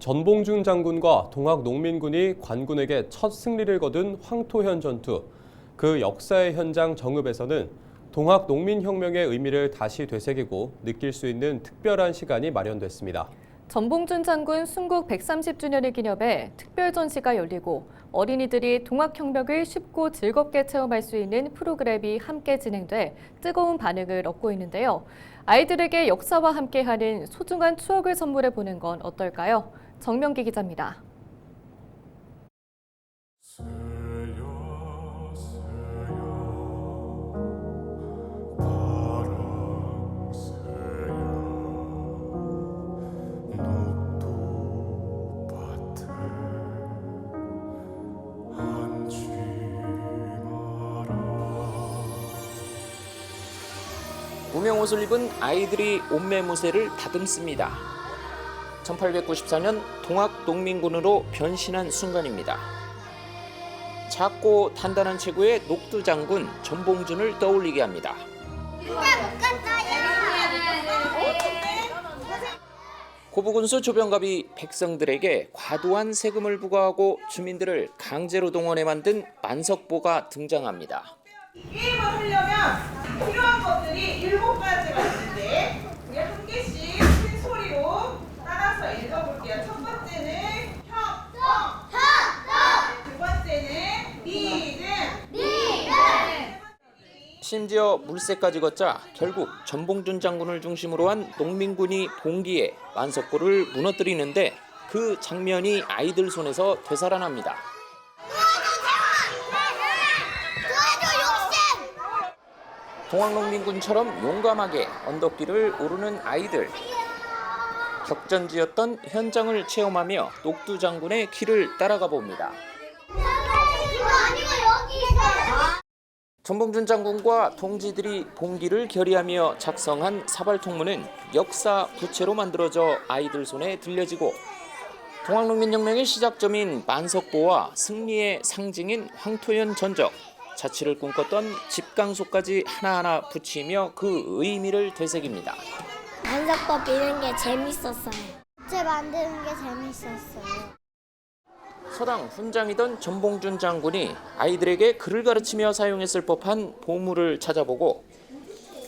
전봉준 장군과 동학 농민군이 관군에게 첫 승리를 거둔 황토현 전투. 그 역사의 현장 정읍에서는 동학 농민혁명의 의미를 다시 되새기고 느낄 수 있는 특별한 시간이 마련됐습니다. 전봉준 장군 순국 130주년을 기념해 특별 전시가 열리고 어린이들이 동학혁명을 쉽고 즐겁게 체험할 수 있는 프로그램이 함께 진행돼 뜨거운 반응을 얻고 있는데요. 아이들에게 역사와 함께하는 소중한 추억을 선물해 보는 건 어떨까요? 정명기 기자입니다. 새야 새야 바람 새야 녹두밭에 앉지 마라 무명 옷을 입은 아이들이 옷매무새를 다듬습니다. 1894년 동학 농민군으로 변신한 순간입니다. 작고 단단한 체구의 녹두 장군 전봉준을 떠올리게 합니다. 고부군수 조병갑이 백성들에게 과도한 세금을 부과하고 주민들을 강제로 동원해 만든 만석보가 등장합니다. 게임을 하려면 필요한 것들이 일곱 가지가 있는데 우리 한 개씩 큰 소리로 따라서 읽어볼게요. 첫 번째는 협동, 두 번째는 믿음, 심지어 물새까지 걷자 결국 전봉준 장군을 중심으로 한 농민군이 봉기에 만석고를 무너뜨리는데 그 장면이 아이들 손에서 되살아납니다. 동학농민군처럼 용감하게 언덕길을 오르는 아이들. 격전지였던 현장을 체험하며 녹두 장군의 길을 따라가 봅니다. 전봉준 장군과 동지들이 봉기를 결의하며 작성한 사발통문은 역사 부채로 만들어져 아이들 손에 들려지고 동학농민혁명의 시작점인 만석보와 승리의 상징인 황토현 전적, 자치를 꿈꿨던 집강소까지 하나하나 붙이며 그 의미를 되새깁니다. 반석법 이런 게 재밌었어요. 제 만드는 게 재밌었어요. 서당 훈장이던 전봉준 장군이 아이들에게 글을 가르치며 사용했을 법한 보물을 찾아보고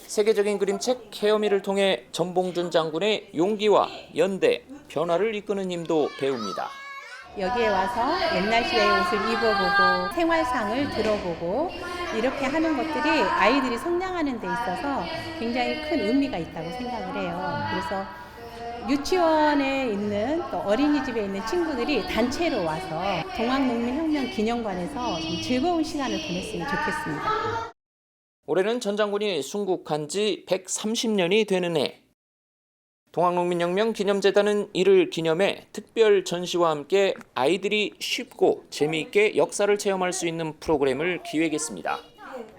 세계적인 그림책 케어미를 통해 전봉준 장군의 용기와 연대, 변화를 이끄는 힘도 배웁니다. 여기에 와서 옛날 시대의 옷을 입어보고 생활상을 들어보고 이렇게 하는 것들이 아이들이 성장하는 데 있어서 굉장히 큰 의미가 있다고 생각을 해요. 그래서 유치원에 있는 또 어린이집에 있는 친구들이 단체로 와서 동학농민혁명 기념관에서 좀 즐거운 시간을 보냈으면 좋겠습니다. 올해는 전 장군이 순국한 지 130년이 되는 해. 동학농민혁명 기념재단은 이를 기념해 특별 전시와 함께 아이들이 쉽고 재미있게 역사를 체험할 수 있는 프로그램을 기획했습니다.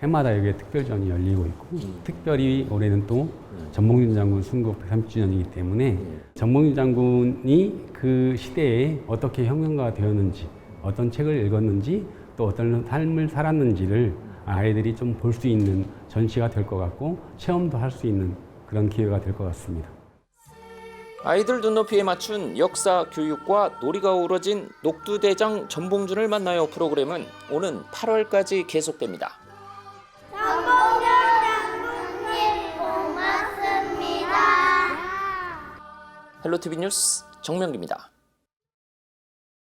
해마다 여기에 특별전이 열리고 있고 특별히 올해는 또 전봉준 장군 순국 130주년이기 때문에 전봉준 장군이 그 시대에 어떻게 혁명가가 되었는지 어떤 책을 읽었는지 또 어떤 삶을 살았는지를 아이들이 좀 볼 수 있는 전시가 될 것 같고 체험도 할 수 있는 그런 기회가 될 것 같습니다. 아이들 눈높이에 맞춘 역사 교육과 놀이가 어우러진 녹두대장 전봉준을 만나요 프로그램은 오는 8월까지 계속됩니다. 헬로티비 뉴스 정명기입니다.